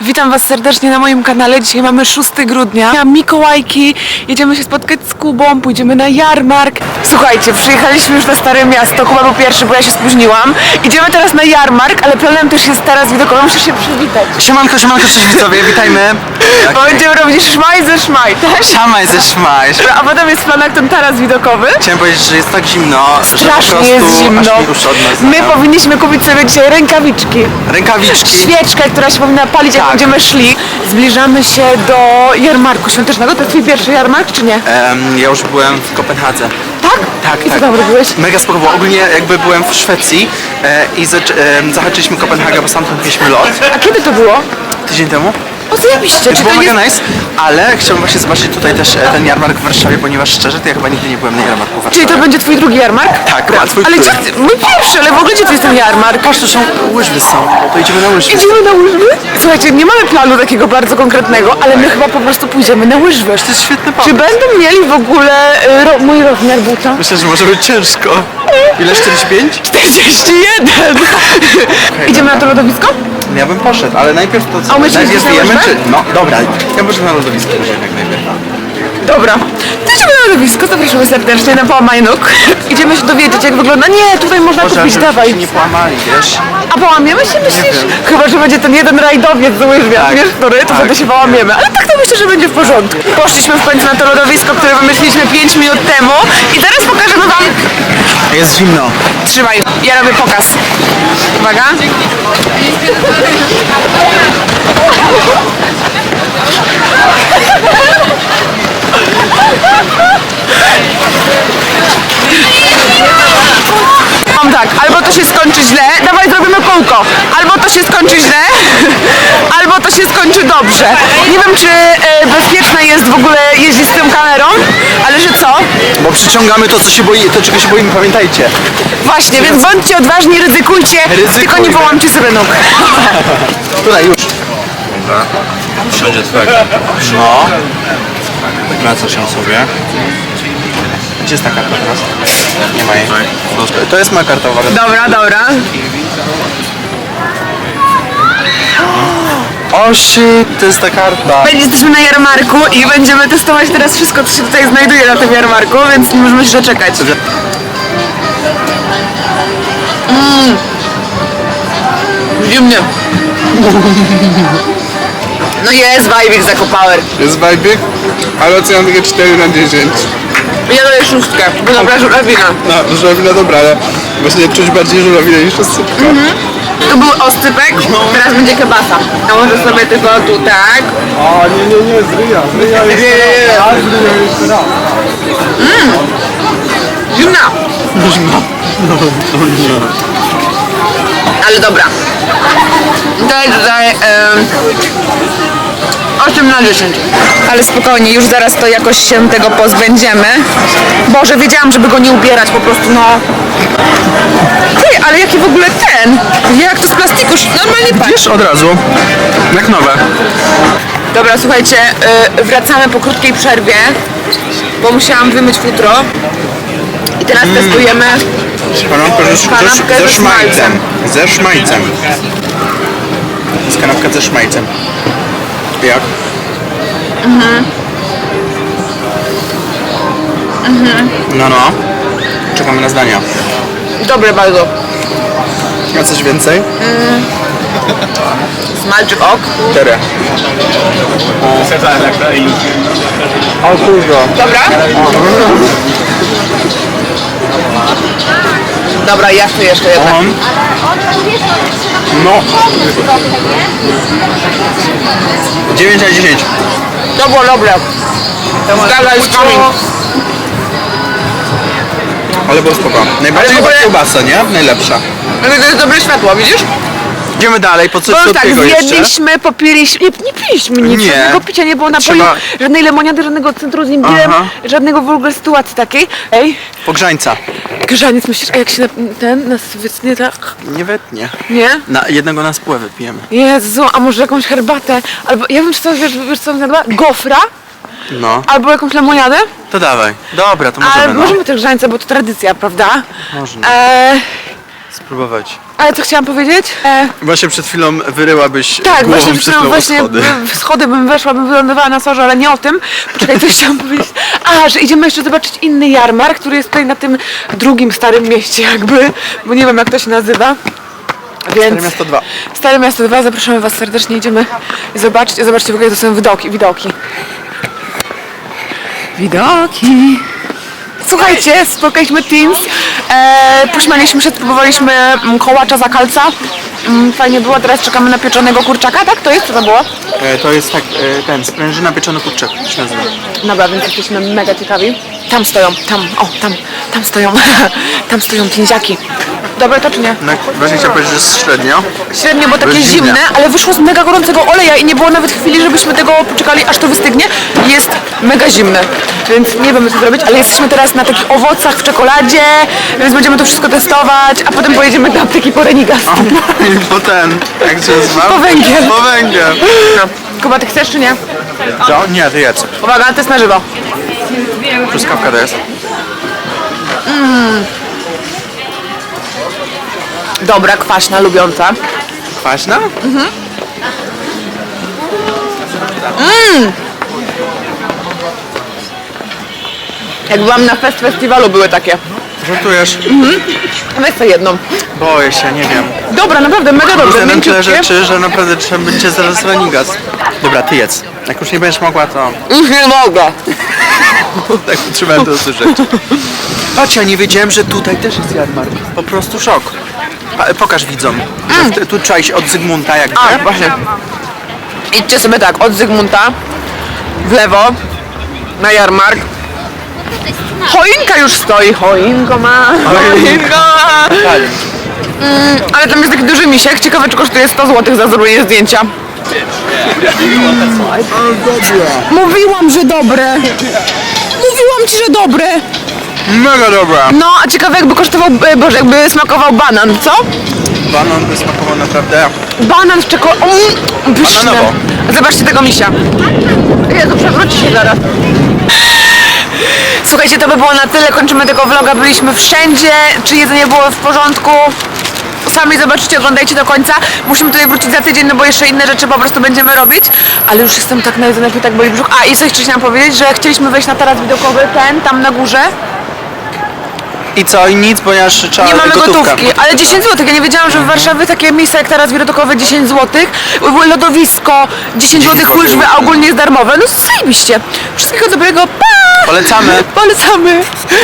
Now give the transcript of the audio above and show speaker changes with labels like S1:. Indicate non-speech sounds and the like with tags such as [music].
S1: Witam Was serdecznie na moim kanale. Dzisiaj mamy 6 grudnia. Mikołajki. Jedziemy się spotkać z Kubą, pójdziemy na jarmark. Słuchajcie, przyjechaliśmy już na Stare Miasto. Kuba był pierwszy, bo ja się spóźniłam. Idziemy teraz na jarmark, ale planem też jest teraz widokowy. Muszę się przywitać.
S2: Siemanko, siemanko, cześć witajmy.
S1: Bo będziemy robić szmaj ze szmaj, tak?
S2: Szamaj ze szmaj.
S1: A potem jest planakton taras widokowy.
S2: Chciałem powiedzieć, że jest tak zimno, że po
S1: Strasznie
S2: prostu
S1: jest zimno.
S2: aż mi uszy od nas
S1: My powinniśmy kupić sobie dzisiaj rękawiczki.
S2: Rękawiczki.
S1: Świeczkę, która się powinna palić, jak
S2: Tak.
S1: będziemy szli. Zbliżamy się do jarmarku świątecznego. To jest twój pierwszy jarmark, czy nie?
S2: Em, ja już byłem w Kopenhadze.
S1: Tak?
S2: Tak,
S1: I co
S2: tak.
S1: tam robiłeś?
S2: Mega spoko było. Ogólnie jakby byłem w Szwecji e, i zac- em, zahaczyliśmy Kopenhagę, bo stamtąd mieliśmy lot
S1: A kiedy to było?
S2: tydzień temu.
S1: O, zajebiście.
S2: To
S1: Czy to
S2: mega
S1: jest...
S2: nice, ale chciałbym właśnie zobaczyć tutaj też e, ten jarmark w Warszawie, ponieważ szczerze to ja chyba nigdy nie byłem na jarmarku w Warszawie.
S1: Czyli to będzie twój drugi jarmark?
S2: Tak, a twój
S1: Ale
S2: który?
S1: gdzie ty? Mój pierwszy, ale w ogóle gdzie tu jest ten jarmark?
S2: Patrz, tu są łyżwy są, to idziemy na łyżwy.
S1: Idziemy na łyżwy? Słuchajcie, nie mamy planu takiego bardzo konkretnego, ale my chyba po prostu pójdziemy na łyżwy.
S2: To jest świetny
S1: Czy
S2: pomysł.
S1: będą mieli w ogóle y, ro, mój rozmiar buta?
S2: Myślę, że może być ciężko. Ile? 45?
S1: 41! [laughs] [laughs] Idziemy na to lodowisko?
S2: Ja bym poszedł, ale najpierw to co?
S1: A umyślisz
S2: najpierw
S1: na
S2: zjemy,
S1: łyżwę?
S2: czy... No, dobra, ja może na lodowisku może jak najpierw.
S1: Dobra. To idziemy na lodowisko, zapraszamy serdecznie na połamaj nóg. [laughs] Idziemy się dowiedzieć jak wygląda. Nie, tutaj można
S2: Może,
S1: kupić, dawaj.
S2: się nie połamali, wiesz?
S1: A połamiemy się myślisz?
S2: wiem.
S1: Chyba, że będzie ten jeden rajdowiec z łyżwian,
S2: Tak,
S1: wiesz, który, to
S2: tak,
S1: wtedy się połamiemy. Ale tak to myślę, że będzie w porządku. Poszliśmy w końcu na to lodowisko, które wymyśliliśmy 5 minut temu i teraz pokażemy wam...
S2: Jest zimno.
S1: Trzymaj, ja robię pokaz. Uwaga. Mam tak, albo to się skończy źle, dawaj zrobimy kółko. Albo to się skończy źle, [laughs] albo to się skończy dobrze. Nie wiem, czy e, bezpieczne jest w ogóle jeździć z tą kamerą, ale że co?
S2: Bo przyciągamy to, co się boi, to czego się boimy, pamiętajcie.
S1: Właśnie, więc bądźcie odważni, ryzykujcie, tylko nie połamcie sobie nóg. [laughs]
S2: Tutaj już.
S3: Wszędzie twego.
S2: No.
S3: Wraca się sobie.
S2: Gdzie jest ta karta teraz? Nie ma jej. To jest moja karta, uwaga.
S1: Dobra, dobra.
S2: O shit, to jest ta karta.
S1: Jesteśmy na jarmarku i będziemy testować teraz wszystko, co się tutaj znajduje na tym jarmarku, więc nie możemy się doczekać. Mm. Zimnie. No jest wajbik z Eco Power.
S4: Jest vibe, ale oceniam takie 4 na 10.
S1: Ja daję szóstkę, bo dobra żurawina.
S4: No, żurawina dobra, ale właśnie czuć bardziej żurawinę niż oscypka.
S1: Tu był oscypek, teraz będzie kebasa. Nałożę sobie tylko tu tak.
S4: O, nie, nie, nie, z ryja, z ryja
S1: Nie, nie, nie.
S4: raz, z ryja jeszcze raz.
S1: Zimna. Ale dobra. Daj tutaj em, 8 na 10. Ale spokojnie, już zaraz to jakoś się tego pozbędziemy. Boże, wiedziałam, żeby go nie ubierać po prostu, no. Ty, ale jaki w ogóle ten? Jak to z plastiku? Normalnie patrz.
S2: Wiesz, od razu. Jak nowe.
S1: Dobra, słuchajcie, y, wracamy po krótkiej przerwie, bo musiałam wymyć futro. I teraz testujemy
S2: Kanapkę ze,
S1: Kanapkę
S2: ze,
S1: ze
S2: ze szmajcem. Ze szmajcem. To jest kanapka ze szmajcem. Jak? No, no. Czekamy na zdania.
S1: dobre bardzo.
S2: A coś więcej?
S1: Smalczyk ok.
S2: Cztery. O kurwa.
S1: Dobra? Dobra, ja jeszcze jedno.
S2: On. No. 9 na 10.
S1: To było dobre. Zgadza jest coming.
S2: Ale było spoko. Najbardziej
S1: Ale w
S2: chyba
S1: ogóle-
S2: kiełbasa, nie? Najlepsza.
S1: Ale to jest dobre światło, widzisz?
S2: Idziemy dalej, po coś
S1: Bo już tak,
S2: słodkiego jeszcze.
S1: zjedliśmy, popiliśmy, nie, nie piliśmy nic,
S2: Nie.
S1: żadnego picia nie było napoi,
S2: Trzeba-
S1: żadnej lemoniady, żadnego centrum z imbirem,
S2: Aha.
S1: żadnego w ogóle sytuacji takiej. Ej,
S2: Pogrzańca.
S1: Grzaniec, myślisz, a jak się na, ten nas wytnie tak?
S2: Nie wetnie.
S1: Nie?
S2: Na jednego na spłę wypijemy.
S1: Jezu, a może jakąś herbatę? Albo, ja wiem, czy to, wiesz, wiesz co bym zjadła? Gofra?
S2: No,
S1: Albo jakąś lemoniadę?
S2: to dawaj. Dobra, to możemy,
S1: Ale
S2: no.
S1: możemy też grzańca, bo to tradycja, prawda?
S2: Można.
S1: E,
S2: spróbować.
S1: Ale co chciałam powiedzieć? E,
S4: Właśnie przed chwilą wyryłabyś
S1: tak,
S4: głową
S1: właśnie, chwilą
S4: chwilą
S1: właśnie
S4: schody.
S1: w schody bym weszła, bym wylądowała na sorze, ale nie o tym. Poczekaj, coś chciałam powiedzieć. A, że idziemy jeszcze zobaczyć inny jarmark, który jest tutaj na tym drugim starym mieście jakby, bo nie wiem jak to się nazywa. Więc...
S2: Stare Miasto 2.
S1: Stare Miasto 2, zapraszamy Was serdecznie, idziemy zobaczyć, zobaczcie w ogóle to są widoki, widoki. Widoki. Słuchajcie, spotkaliśmy Teams, e, pośmialiśmy się, spróbowaliśmy mm, kołacza za kalca. Mm, fajnie było, teraz czekamy na pieczonego kurczaka, tak? To jest, co to było?
S2: E, to jest tak, e, ten, sprężyna pieczony kurczak się nazywa.
S1: Dobra, więc jesteśmy mega ciekawi. Tam stoją, tam, o, tam, tam stoją, [laughs] tam stoją pięciaki. Dobre to czy nie?
S2: No, właśnie chciałem powiedzieć, że jest średnio.
S1: Średnio, bo takie
S2: zimne.
S1: zimne, ale wyszło z mega gorącego oleja i nie było nawet chwili, żebyśmy tego poczekali, aż to wystygnie. Jest mega zimne, więc nie wiemy co zrobić, ale jesteśmy teraz na takich owocach w czekoladzie, więc będziemy to wszystko testować, a potem pojedziemy do apteki po Renigas.
S2: I po ten, jak się nazywa?
S1: Po węgiel.
S2: Po węgiel.
S1: No. Kuba, ty chcesz czy nie?
S2: To? Nie, ty jedz.
S1: Uwaga, to jest na żywo.
S2: Truskawka to jest.
S1: Dobra, kwaśna, lubiąca.
S2: Kwaśna?
S1: Jak byłam na fest festiwalu były takie.
S2: Żartujesz?
S1: Weź sobie jedną.
S2: Boję się, nie wiem.
S1: Dobra, naprawdę, mega dobre,
S2: Widzę na tyle
S1: mięciutkie.
S2: rzeczy, że naprawdę trzeba będzie zaraz renigas. Dobra, ty jedz. Jak już nie będziesz mogła, to
S1: Już nie mogę. [laughs]
S2: tak potrzebowałem to usłyszeć. Patrz, ja nie wiedziałem, że tutaj też jest jarmark. Po prostu szok. Pokaż widzom. że w- Tu trzeba iść od Zygmunta, jak
S1: A, właśnie. Idźcie sobie tak, od Zygmunta w lewo na jarmark. Choinka już stoi, choinko ma, choinko ma. Mm, ale tam jest taki duży misiek, ciekawe czy kosztuje 100 zł za zrobienie zdjęcia. Mówiłam, że dobre. Mówiłam ci, że dobre.
S2: Mega dobra.
S1: No, a ciekawe jakby kosztował, e, boże, jakby smakował banan, co?
S2: Banan by smakował naprawdę.
S1: Banan w czekoladzie. Mm, pyszne.
S2: Bananowo.
S1: Zobaczcie tego misia. Jezu, przewróci się zaraz. Słuchajcie, to by było na tyle. Kończymy tego vloga. Byliśmy wszędzie. Czy jedzenie było w porządku? Sami zobaczycie, oglądajcie do końca. Musimy tutaj wrócić za tydzień, no bo jeszcze inne rzeczy po prostu będziemy robić. Ale już jestem tak najedzona, jak tak boli brzuch. A i coś jeszcze chciałam powiedzieć, że chcieliśmy wejść na taras widokowy, ten, tam na górze.
S2: I co? I nic, ponieważ trzeba
S1: Nie mamy gotówki, ale 10 zł. Ja nie wiedziałam, że w Warszawie takie miejsca jak teraz widokowe 10 zł, lodowisko 10 zł,
S2: złotych.
S1: a ogólnie jest darmowe. No zajebiście. Wszystkiego dobrego, pa!
S2: Polecamy.
S1: Polecamy.